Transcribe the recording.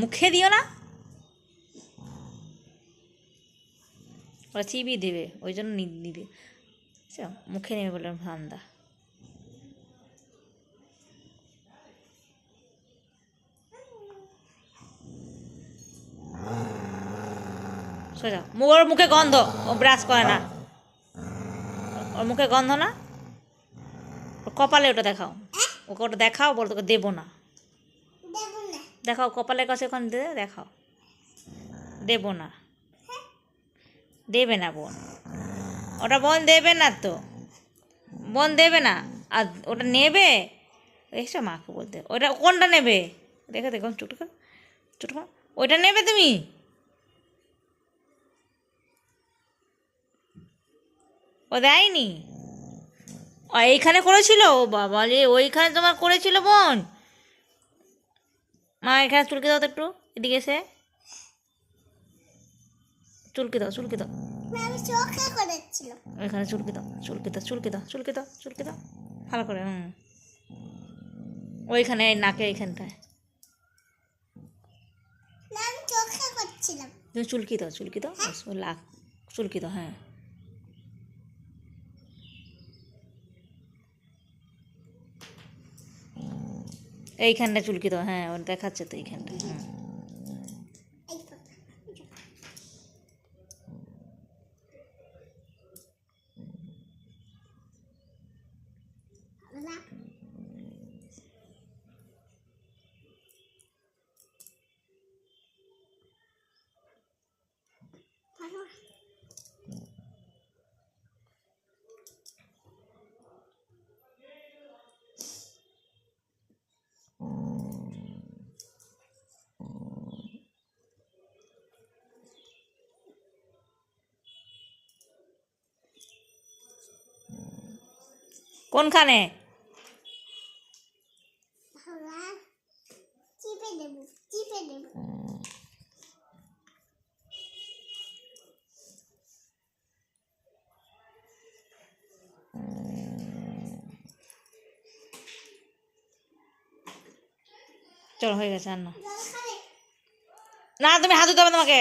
মুখে দিও না। ওরা চিবিয়ে দেবে, ওই জন্য নিবে। আচ্ছা মুখে নেবে বলে ধান্দা। সোজা ওর মুখে গন্ধ, ও ব্রাশ করে না। ওর মুখে গন্ধ না? ওর কপালে ওটা দেখাও। ওকে ওটা দেখাও, বল তোকে দেবো না। দেখাও, কপালের কাছে ওখানে দেখাও। দেবো না। দেবে না বোন। ওটা বোন দেবে না তো। বোন দেবে না। আর ওটা নেবে? এসব মাকে বলতে। ওটা কোনটা নেবে? দেখে দেখো চুটকা চুটকা ওইটা নেবে তুমি? ও দেয়নি? এইখানে করেছিল? ও বাবা ওইখানে তোমার করেছিল বোন? মা এখানে চুলকে দাও তো একটু এদিকে এসে। চুলকে দাও চুলকে দাও। এখানে চুলকে দাও চুলকে দাও চুলকে দাও চুলকে দাও চুলকে দাও। ভালো করে হুম। ওইখানে নাকে এইখানটায়। চুলকি দাও চুলকি দাও লাখ চুলকি দাও হ্যাঁ। এইখানটা চুলকি দাও হ্যাঁ ওর দেখাচ্ছে তো এইখানটা হুম এই তো। না, ভালো। কোনখানে? দেবো দেবো। চলো হয়ে গেছে আর না না তুমি হাত ধুতে হবে তোমাকে